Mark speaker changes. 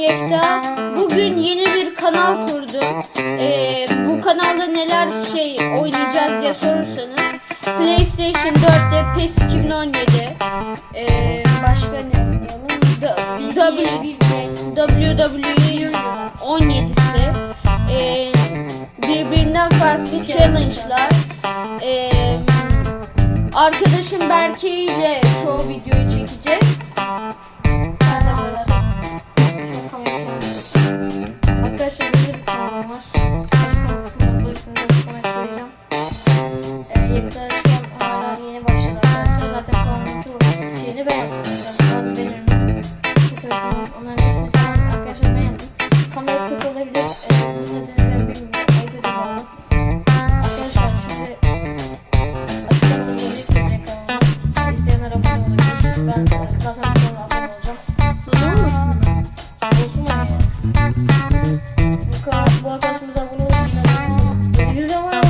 Speaker 1: Yekta. Bugün yeni bir kanal kurdum. Ee, bu kanalda neler şey oynayacağız diye sorursanız PlayStation 4'te PES 2017 ee, başka ne oynayalım? WWE 17'si ee, birbirinden farklı challenge'lar ee, arkadaşım Berke ile çoğu videoyu çekeceğiz.
Speaker 2: Şeyini ben yaptım. Bazı benim falan onların hepsini falan arkadaşlar ben yaptım. Kamera kötü olabilir. Ee, bu nedeni ben bilmiyorum. Ayıp valla. Arkadaşlar şimdi açıklamada bırakın direkt kanalıma. İsteyenler abone olabilir. Ben zaten kanala abone olacağım. Olsun mu? Bu, kanal, bu arkadaşımıza abone olun. 700 abone